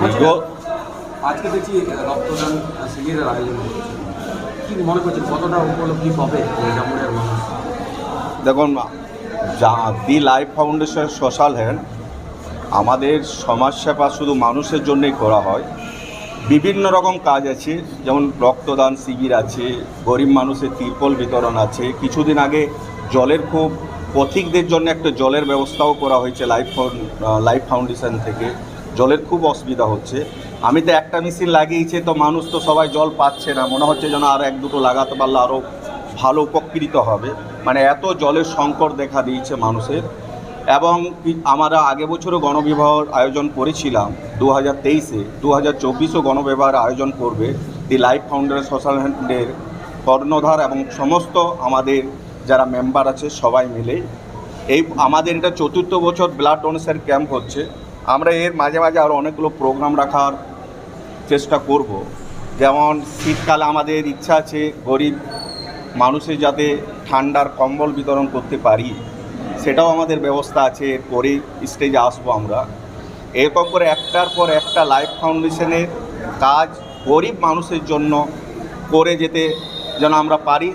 আজকে দেখছি রক্তদান শিবিরের আয়োজন কি মনে করছেন কতটা উপলব্ধি পাবে জামুড়িয়ার মানুষ? দেখুন যা the life foundation social help আমাদের সমাজসেবা শুধু মানুষের জন্যই করা হয়। বিভিন্ন রকম কাজ আছে যেমন রক্তদান শিবির আছে গরিব মানুষের তিরপল বিতরণ আছে। কিছুদিন আগে জলের খুব পথিকদের জন্য একটা জলের ব্যবস্থাও করা হয়েছে লাইফ লাইফ ফাউন্ডেশন থেকে। জলের খুব অসুবিধা হচ্ছে। আমি তো একটা মেশিন লাগিয়েছি, তো মানুষ তো সবাই জল পাচ্ছে না। মনে হচ্ছে যেন আর এক দুটো লাগাতে পারলে আরও ভালো উপকৃত হবে। মানে এত জলের সংকট দেখা দিয়েছে মানুষের। এবং আমরা আগে বছরও গণবিবাহর আয়োজন করেছিলাম দু হাজার তেইশে। দু হাজার চব্বিশও গণবিবাহের আয়োজন করবে। দি লাইফ ফাউন্ডেশন সোশ্যাল হ্যান্ডের কর্ণধার এবং সমস্ত আমাদের যারা মেম্বার আছে সবাই মিলে। এই, আমাদের এটা চতুর্থ বছর ব্লাড ডোনেশন ক্যাম্প হচ্ছে। আমরা এর মাঝে মাঝে আরও অনেকগুলো প্রোগ্রাম রাখার চেষ্টা করব। যেমন শীতকালে আমাদের ইচ্ছা আছে গরিব মানুষের যাতে ঠান্ডার কম্বল বিতরণ করতে পারি। সেটাও আমাদের ব্যবস্থা আছে, এরপরে স্টেজে আসব আমরা। এরকম করে একটার পর একটা লাইফ ফাউন্ডেশনের কাজ গরিব মানুষের জন্য করে যেতে যেন আমরা পারি,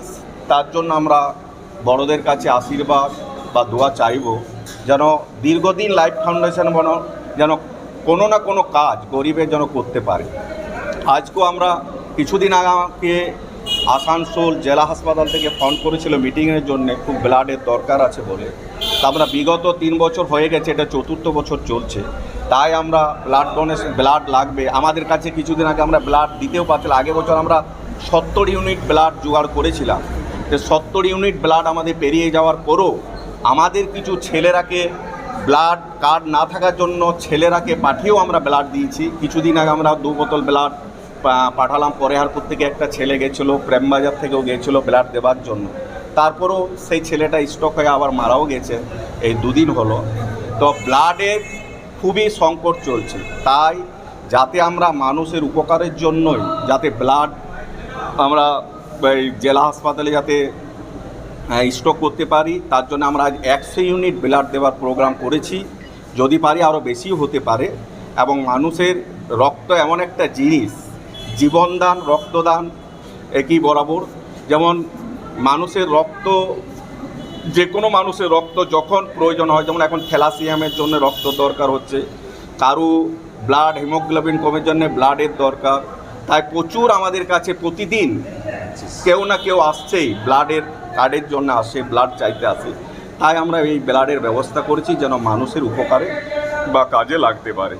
তার জন্য আমরা বড়দের কাছে আশীর্বাদ বা দোয়া চাইব। যেন দীর্ঘদিন লাইফ ফাউন্ডেশন বন যেন কোনো না কোনো কাজ গরিবের যেন করতে পারে। আজকেও আমরা কিছুদিন আগে আমাকে আসানসোল জেলা হাসপাতাল থেকে ফোন করেছিল মিটিংয়ের জন্য, খুব ব্লাডের দরকার আছে বলে। তা আমরা বিগত তিন বছর হয়ে গেছে, এটা চতুর্থ বছর চলছে। তাই আমরা ব্লাড ডোনেশন, ব্লাড লাগবে। আমাদের কাছে কিছুদিন আগে আমরা ব্লাড দিতেও পারছিলাম আগে বছর আমরা সত্তর ইউনিট ব্লাড জোগাড় করেছিলাম। সত্তর ইউনিট ব্লাড আমাদের পেরিয়ে যাওয়ার পরও আমাদের কিছু ছেলেরাকে ব্লাড কার্ড না থাকার জন্য ছেলেরাকে পাঠিয়েও আমরা ব্লাড দিয়েছি। কিছুদিন আগে আমরা দু বোতল ব্লাড পাঠালাম। পরেহারপুর থেকে একটা ছেলে গেছিল, প্রেমবাজার থেকেও গেছিল ব্লাড দেওয়ার জন্য। তারপরেও সেই ছেলেটা স্ট্রোক হয়ে আবার মারাও গেছে। এই দুদিন হলো। তো ব্লাডের খুবই সংকট চলছে। তাই যাতে আমরা মানুষের উপকারের জন্যই যাতে ব্লাড আমরা এই জেলা হাসপাতালে যাতে স্টক করতে পারি। তার জন্য আমরা আজ একশো ইউনিট ব্লাড দেওয়ার প্রোগ্রাম করেছি। যদি পারি আরও বেশিও হতে পারে। এবং মানুষের রক্ত এমন একটা জিনিস, জীবনদান, রক্তদান, একই বরাবর। যেমন মানুষের রক্ত যে কোনো মানুষের রক্ত যখন প্রয়োজন হয়, যেমন এখন থ্যালাসিয়ামের জন্য রক্ত দরকার হচ্ছে। কারও ব্লাড হিমোগ্লোবিন কমের জন্য ব্লাডের দরকার। তাই প্রচুর আমাদের কাছে প্রতিদিন কেউ না কেউ আসছেই, ব্লাডের কার্ডের জন্য আসে, ব্লাড চাইতে আসে। তাই আমরা এই ব্লাডের ব্যবস্থা করেছি যেন মানুষের উপকারে বা কাজে লাগতে পারে।